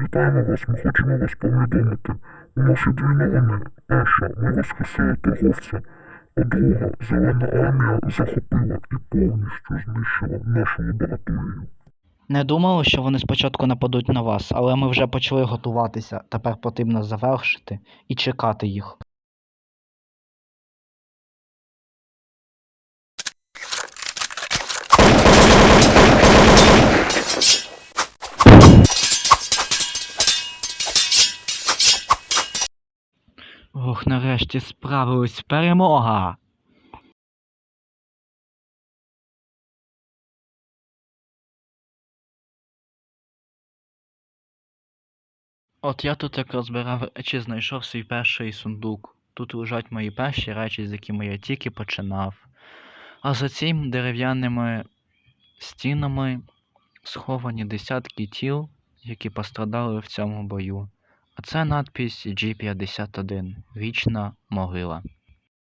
Вітаємо вас, ми хочемо вас повідомити. У нас є дві новини. Перша, ми воскресили торговця, а друга, зелена армія захопила і повністю знищила нашу лабораторію. Не думали, що вони спочатку нападуть на вас, але ми вже почали готуватися. Тепер потрібно завершити і чекати їх. Ох, нарешті справились перемога! От я тут як розбирав речі, знайшов свій перший сундук. Тут лежать мої перші речі, з якими я тільки починав. А за цими дерев'яними стінами сховані десятки тіл, які пострадали в цьому бою. А це надпись G51 Вічна могила.